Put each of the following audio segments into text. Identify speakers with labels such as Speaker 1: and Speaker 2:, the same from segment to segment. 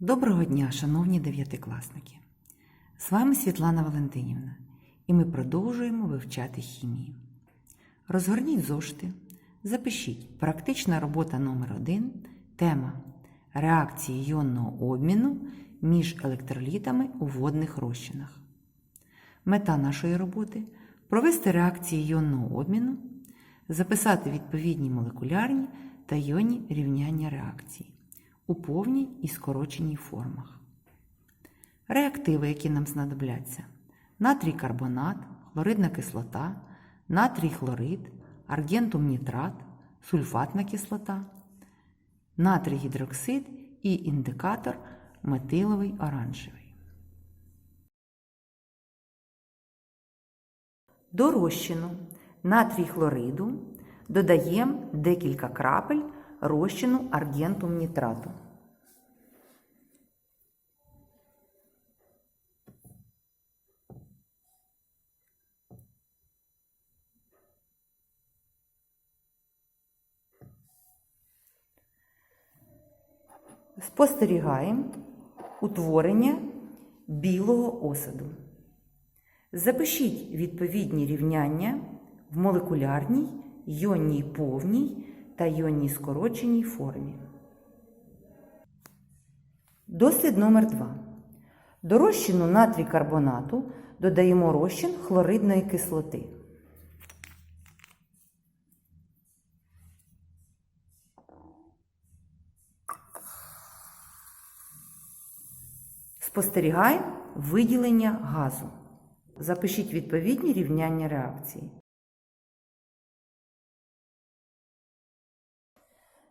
Speaker 1: Доброго дня, шановні дев'ятикласники! З вами Світлана Валентинівна, і ми продовжуємо вивчати хімію. Розгорніть зошити, запишіть практична робота номер 1 тема реакції іонного обміну між електролітами у водних розчинах. Мета нашої роботи провести реакції іонного обміну, записати відповідні молекулярні та іонні рівняння реакції у повній і скороченій формах. Реактиви, які нам знадобляться: натрій карбонат, хлоридна кислота, натрій хлорид, аргентум нітрат, сульфатна кислота, натрій гідроксид і індикатор метиловий оранжевий. До розчину натрій хлориду додаємо декілька крапель розчину аргентум нітрату. Спостерігаємо утворення білого осаду. Запишіть відповідні рівняння в молекулярній, йонній повній та йонній скороченій формі. Дослід номер 2. До розчину натрій карбонату додаємо розчин хлоридної кислоти. Спостерігаємо виділення газу. Запишіть відповідні рівняння реакції.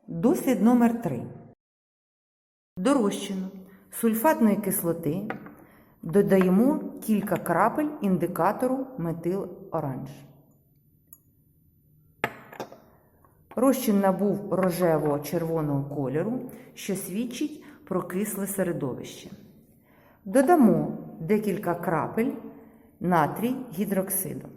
Speaker 1: Дослід номер 3. До сульфатної кислоти додаємо кілька крапель індикатору метил оранж. Розчин набув рожево-червоного кольору, що свідчить про кисле середовище. Додамо декілька крапель натрій гідроксиду.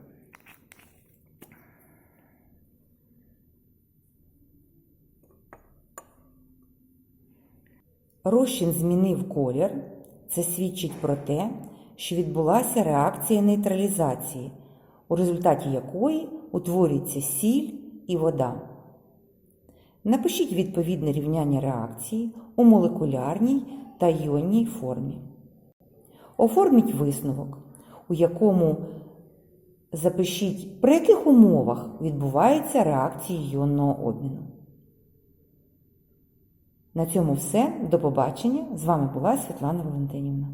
Speaker 1: Розчин змінив колір. Це свідчить про те, що відбулася реакція нейтралізації, у результаті якої утворюється сіль і вода. Напишіть відповідне рівняння реакції у молекулярній та іонній формі. Оформіть висновок, у якому запишіть, при яких умовах відбувається реакція іонного обміну. На цьому все. До побачення. З вами була Світлана Валентинівна.